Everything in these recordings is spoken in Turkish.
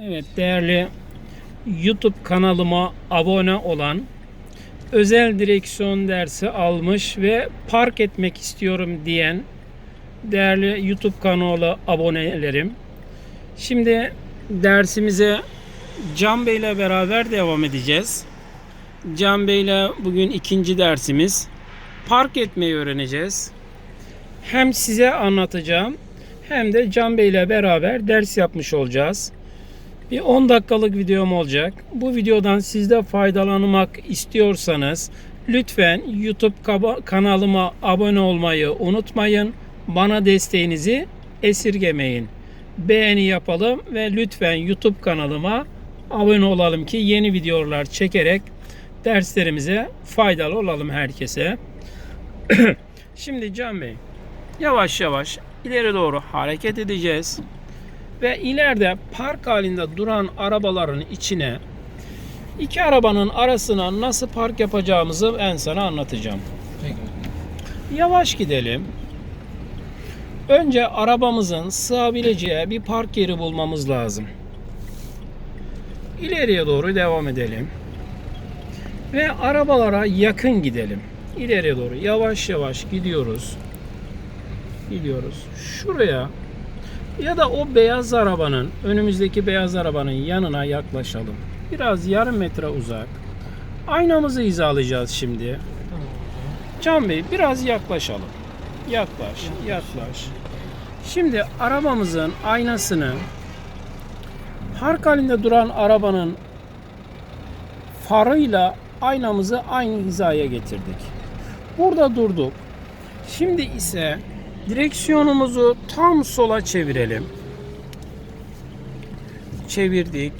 Evet değerli YouTube kanalıma abone olan özel direksiyon dersi almış ve park etmek istiyorum diyen değerli YouTube kanalı abonelerim. Şimdi dersimize Can Bey ile beraber devam edeceğiz. Can Bey ile bugün ikinci dersimiz. Park etmeyi öğreneceğiz. Hem size anlatacağım hem de Can Bey ile beraber ders yapmış olacağız. Bir 10 dakikalık videom olacak. Bu videodan siz de faydalanmak istiyorsanız lütfen YouTube kanalıma abone olmayı unutmayın. Bana desteğinizi esirgemeyin. Beğeni yapalım ve lütfen YouTube kanalıma abone olalım ki yeni videolar çekerek derslerimize faydalı olalım herkese. Şimdi Can Bey yavaş yavaş ileri doğru hareket edeceğiz ve ileride park halinde duran arabaların içine iki arabanın arasına nasıl park yapacağımızı ben sana anlatacağım. Peki. Yavaş gidelim. Önce arabamızın sığabileceği bir park yeri bulmamız lazım. İleriye doğru devam edelim. Ve arabalara yakın gidelim. İleriye doğru yavaş yavaş gidiyoruz. Gidiyoruz. Şuraya ya da o beyaz arabanın, önümüzdeki beyaz arabanın yanına yaklaşalım. Biraz yarım metre uzak. Aynamızı hizalayacağız şimdi. Can Bey biraz yaklaşalım. Yaklaş, yaklaş. Şimdi arabamızın aynasını park halinde duran arabanın farıyla aynamızı aynı hizaya getirdik. Burada durduk. Şimdi ise direksiyonumuzu tam sola çevirelim. Çevirdik.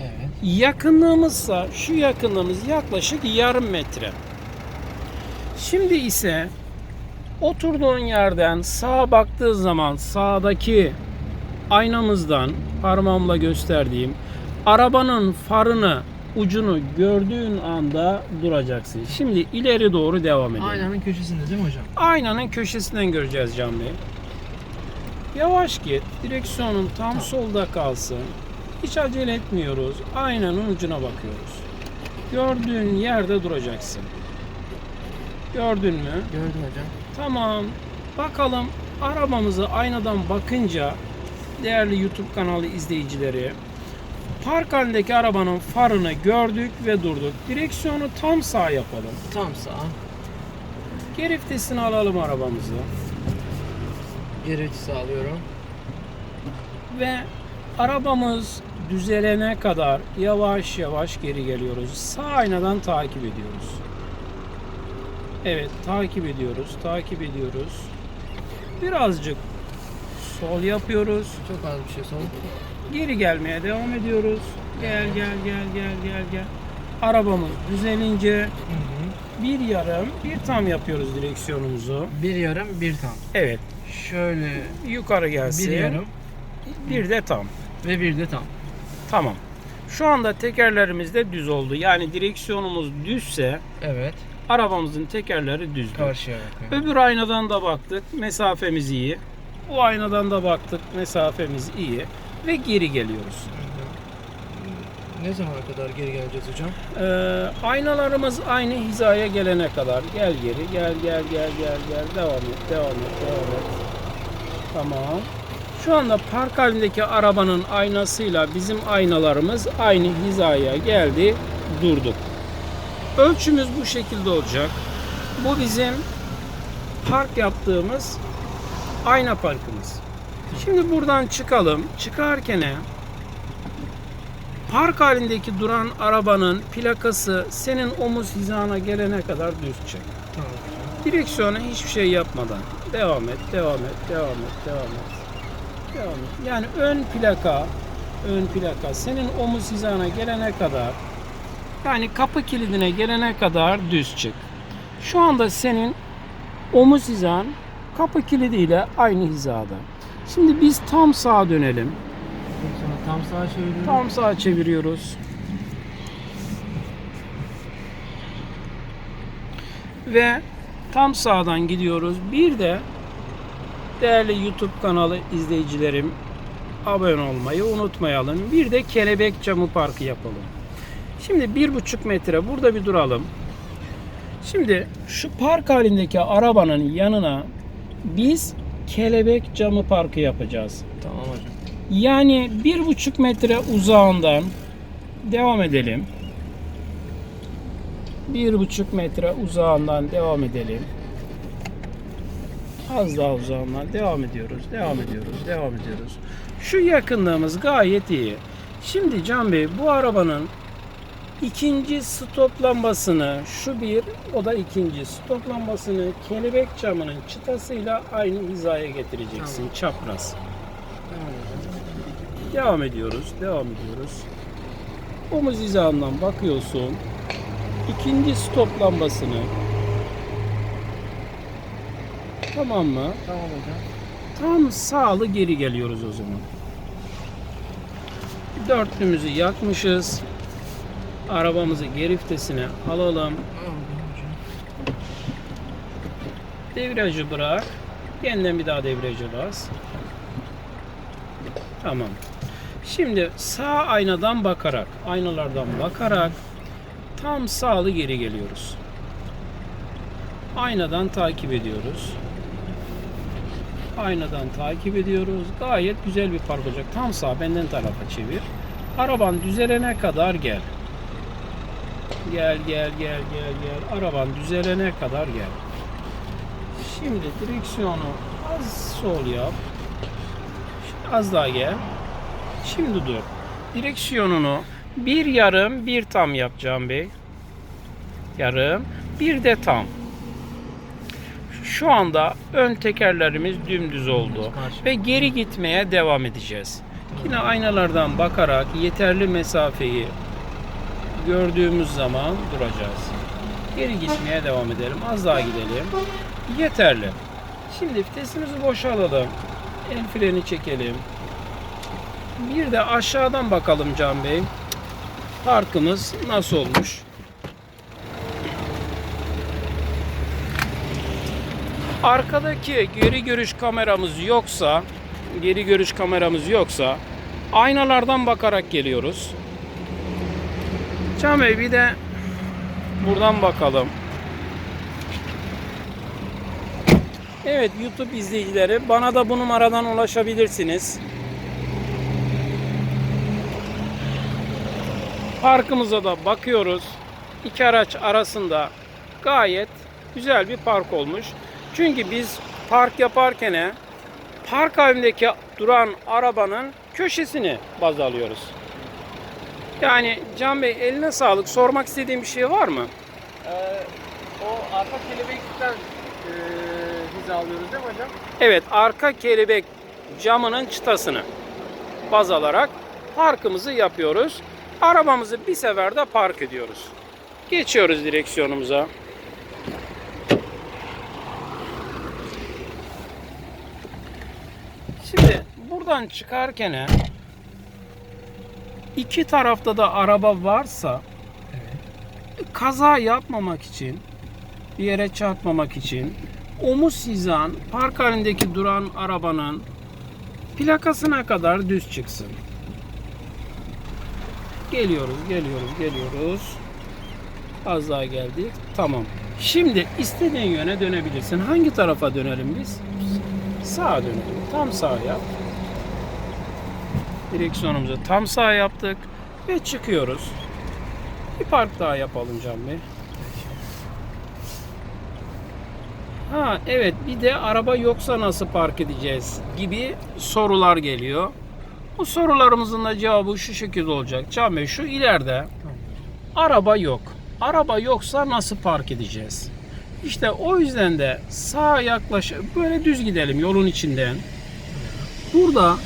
Evet. Yakınlığımızsa şu yakınlığımız yaklaşık yarım metre. Şimdi ise oturduğun yerden sağa baktığı zaman sağdaki aynamızdan parmağımla gösterdiğim arabanın farını ucunu gördüğün anda duracaksın. Şimdi ileri doğru devam edelim. Aynanın köşesinde değil mi hocam? Aynanın köşesinden göreceğiz Can Bey. Yavaş git. Direksiyonun tam solda kalsın. Hiç acele etmiyoruz. Aynanın ucuna bakıyoruz. Gördüğün yerde duracaksın. Gördün mü? Gördüm hocam. Tamam. Bakalım arabamızı aynadan bakınca değerli YouTube kanalı izleyicileri park halindeki arabanın farını gördük ve durduk. Direksiyonu tam sağ yapalım. Tam sağ. Geri vitesini alalım arabamızı. Geri vites sağlıyorum. ve arabamız düzelene kadar yavaş yavaş geri geliyoruz. Sağ aynadan takip ediyoruz. Evet, takip ediyoruz, takip ediyoruz. Birazcık sol yapıyoruz. Çok az bir şey sol. Geri gelmeye devam ediyoruz. Gel gel gel gel gel gel. Arabamız düzelince bir yarım, bir tam yapıyoruz direksiyonumuzu. Bir yarım, bir tam. Evet, Şöyle yukarı gelsin. bir yarım bir de tam. ve bir de tam. Tamam. Şu anda tekerlerimiz de düz oldu. Yani direksiyonumuz düzse Evet. arabamızın tekerleri düzdür. Karşıya bakıyorum. Öbür aynadan da baktık. Mesafemiz iyi. Bu aynadan da baktık. Mesafemiz iyi. Ve geri geliyoruz. Ne zamana kadar geri geleceğiz hocam? Ee, aynalarımız aynı hizaya gelene kadar. Gel geri. Gel gel gel gel gel. Devam et. Devam et. Devam et. Tamam. Şu anda park halindeki arabanın aynasıyla bizim aynalarımız aynı hizaya geldi. Durduk. Ölçümüz bu şekilde olacak. Bu bizim park yaptığımız ayna parkımız. Şimdi buradan çıkalım. Çıkarken park halindeki duran arabanın plakası senin omuz hizana gelene kadar düz çek. Tamam. Direksiyona hiçbir şey yapmadan devam et, devam et, devam et, devam et. Devam et. Yani ön plaka, ön plaka senin omuz hizana gelene kadar yani kapı kilidine gelene kadar düz çık. Şu anda senin omuz hizan kapı kilidiyle aynı hizada. Şimdi biz tam sağa dönelim. Tam sağa çeviriyorum. Tam sağa çeviriyoruz. Ve tam sağdan gidiyoruz. Bir de değerli YouTube kanalı izleyicilerim abone olmayı unutmayalım. Bir de kelebek camı parkı yapalım. Şimdi bir buçuk metre burada bir duralım. Şimdi şu park halindeki arabanın yanına biz kelebek camı parkı yapacağız. Tamam hocam. Yani bir buçuk metre uzağından devam edelim. Bir buçuk metre uzağından devam edelim. Az daha uzağından devam ediyoruz, devam ediyoruz, devam ediyoruz. Şu yakınlığımız gayet iyi. Şimdi Can Bey bu arabanın ikinci stop lambasını şu bir o da ikinci stop lambasını kelebek camının çıtasıyla aynı hizaya getireceksin çapraz. Tamam. Devam ediyoruz, devam ediyoruz. Omuz hizasından bakıyorsun. İkinci stop lambasını. Tamam mı? Tamam hocam. Tam sağlı geri geliyoruz o zaman. Dörtlümüzü yakmışız. Arabamızı geri vitesine alalım. Devriyajı bırak. Yeniden bir daha debriyaja bas. Tamam. Şimdi sağ aynadan bakarak, aynalardan bakarak tam sağlı geri geliyoruz. Aynadan takip ediyoruz. Aynadan takip ediyoruz. Gayet güzel bir park olacak. Tam sağ benden tarafa çevir. Araban düzelene kadar gel. Gel gel gel gel gel. Araban düzelene kadar gel. Şimdi direksiyonu az sol yap. Şimdi az daha gel. Şimdi dur. Direksiyonunu bir yarım bir tam yapacağım bey. Yarım bir de tam. Şu anda ön tekerlerimiz dümdüz oldu ve geri gitmeye devam edeceğiz. Yine aynalardan bakarak yeterli mesafeyi gördüğümüz zaman duracağız. Geri gitmeye devam edelim. Az daha gidelim. Yeterli. Şimdi vitesimizi boşa alalım. El freni çekelim. Bir de aşağıdan bakalım Can Bey. Parkımız nasıl olmuş? Arkadaki geri görüş kameramız yoksa, geri görüş kameramız yoksa aynalardan bakarak geliyoruz. Can Bey bir de buradan bakalım. Evet YouTube izleyicileri bana da bu numaradan ulaşabilirsiniz. Parkımıza da bakıyoruz. İki araç arasında gayet güzel bir park olmuş. Çünkü biz park yaparken park halindeki duran arabanın köşesini baz alıyoruz. Yani Can Bey eline sağlık. Sormak istediğim bir şey var mı? Ee, o arka kelebekten e, hiza alıyoruz değil mi hocam? Evet, arka kelebek camının çıtasını baz alarak parkımızı yapıyoruz. Arabamızı bir seferde park ediyoruz. Geçiyoruz direksiyonumuza. Şimdi buradan çıkarken iki tarafta da araba varsa kaza yapmamak için bir yere çarpmamak için omuz hizan park halindeki duran arabanın plakasına kadar düz çıksın. Geliyoruz, geliyoruz, geliyoruz. Az daha geldik. Tamam. Şimdi istediğin yöne dönebilirsin. Hangi tarafa dönelim biz? Sağa dönelim. Tam sağ yap. Direksiyonumuzu tam sağ yaptık ve çıkıyoruz. Bir park daha yapalım Can Bey. Ha evet bir de araba yoksa nasıl park edeceğiz gibi sorular geliyor. Bu sorularımızın da cevabı şu şekilde olacak. Can Bey şu ileride araba yok. Araba yoksa nasıl park edeceğiz? İşte o yüzden de sağa yaklaş böyle düz gidelim yolun içinden. Burada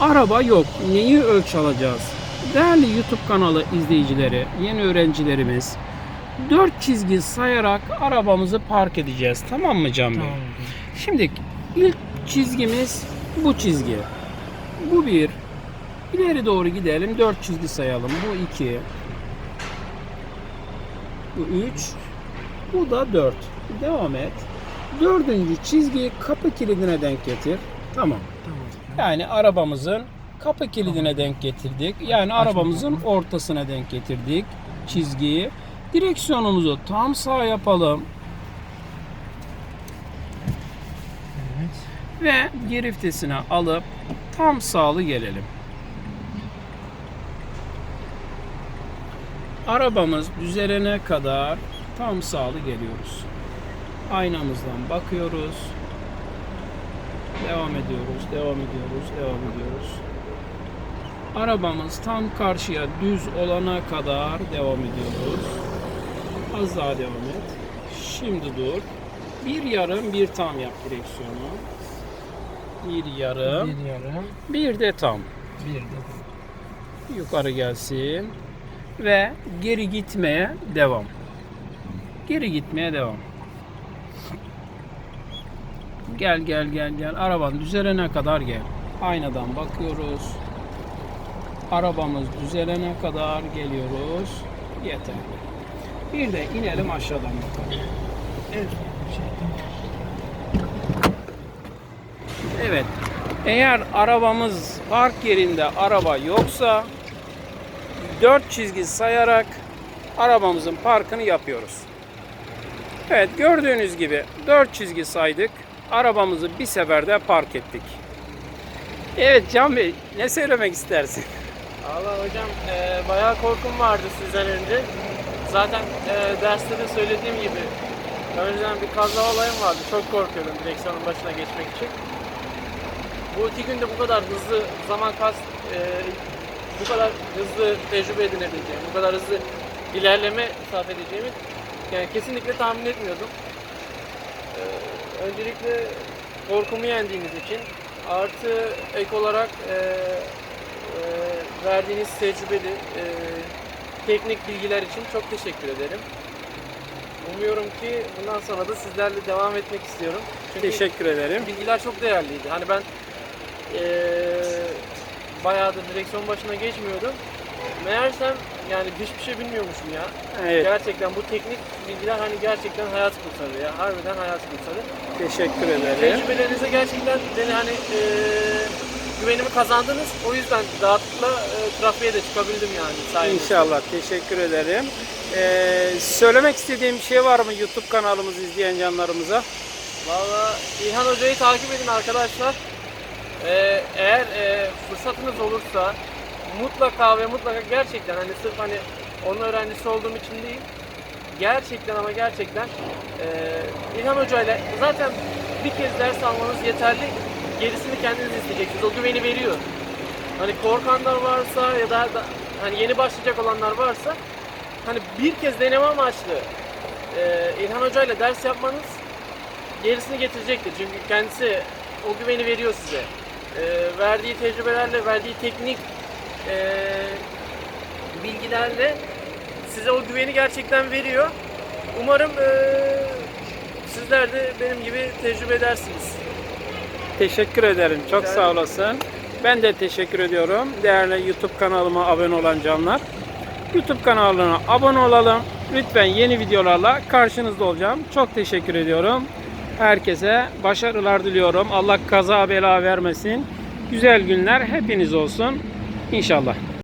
araba yok. Neyi ölç alacağız? Değerli YouTube kanalı izleyicileri, yeni öğrencilerimiz dört çizgi sayarak arabamızı park edeceğiz. Tamam mı Can Bey? Tamam. Şimdi ilk çizgimiz bu çizgi. Bu bir. İleri doğru gidelim. Dört çizgi sayalım. Bu iki. Bu üç. Bu da dört. Devam et. Dördüncü çizgiyi kapı kilidine denk getir. Tamam. Tamam. Yani arabamızın kapı kilidine denk getirdik. Yani arabamızın ortasına denk getirdik çizgiyi. Direksiyonumuzu tam sağ yapalım. Evet. ve geriftesine alıp tam sağlı gelelim. Arabamız düzelene kadar tam sağlı geliyoruz. Aynamızdan bakıyoruz. Devam ediyoruz, devam ediyoruz, devam ediyoruz. Arabamız tam karşıya düz olana kadar devam ediyoruz. Az daha devam et. Şimdi dur. Bir yarım, bir tam yap direksiyonu. Bir yarım, Bir yarım. bir de tam. Bir de. Yukarı gelsin. Ve geri gitmeye devam. Geri gitmeye devam. Gel gel gel gel. Araban düzelene kadar gel. Aynadan bakıyoruz. Arabamız düzelene kadar geliyoruz. Yeter. Bir de inelim aşağıdan bakalım. Evet. Eğer arabamız park yerinde araba yoksa 4 çizgi sayarak arabamızın parkını yapıyoruz. Evet gördüğünüz gibi 4 çizgi saydık. Arabamızı bir seferde park ettik. Evet Can Bey ne söylemek istersin? Valla hocam e, bayağı korkum vardı sizden önce. Zaten e, derste de söylediğim gibi önceden bir kaza olayım vardı. Çok korkuyordum direksiyonun başına geçmek için. Bu iki günde bu kadar hızlı zaman kas e, bu kadar hızlı tecrübe edinebileceğim, bu kadar hızlı ilerleme sarf edeceğimi yani kesinlikle tahmin etmiyordum. E, öncelikle korkumu yendiğiniz için artı ek olarak e, e, verdiğiniz tecrübeli e, teknik bilgiler için çok teşekkür ederim. Umuyorum ki bundan sonra da sizlerle devam etmek istiyorum. Çünkü Teşekkür ederim. bilgiler çok değerliydi. Hani ben e, bayağıdır direksiyon başına geçmiyordum. Meğersem yani hiçbir şey bilmiyormuşum ya. Evet, Gerçekten bu teknik bilgiler hani gerçekten hayat kurtarıyor ya. Harbiden hayat kurtarır. teşekkür ederim. Tecrübelerinize gerçekten beni hani e, güvenimi kazandınız. O yüzden rahatlıkla e, trafiğe de çıkabildim yani sayenizde. İnşallah teşekkür ederim. Ee, söylemek istediğim bir şey var mı YouTube kanalımızı izleyen canlarımıza? Valla İlhan Hoca'yı takip edin arkadaşlar. Ee, eğer e, fırsatınız olursa mutlaka ve mutlaka gerçekten hani sırf hani onun öğrencisi olduğum için değil gerçekten ama gerçekten e, İlhan Hoca ile zaten bir kez ders almanız yeterli. Gerisini kendiniz isteyeceksiniz. O güveni veriyor. Hani korkanlar varsa ya da, da hani yeni başlayacak olanlar varsa hani bir kez deneme amaçlı e, İlhan Hoca ile ders yapmanız gerisini getirecektir. Çünkü kendisi o güveni veriyor size. Ee, verdiği tecrübelerle, verdiği teknik ee, bilgilerle size o güveni gerçekten veriyor. Umarım ee, sizler de benim gibi tecrübe edersiniz. Teşekkür ederim. Çok Rica sağ olasın. Ben de teşekkür ediyorum. Değerli YouTube kanalıma abone olan canlar. YouTube kanalına abone olalım. Lütfen yeni videolarla karşınızda olacağım. Çok teşekkür ediyorum. Herkese başarılar diliyorum. Allah kaza bela vermesin. Güzel günler hepiniz olsun. İnşallah.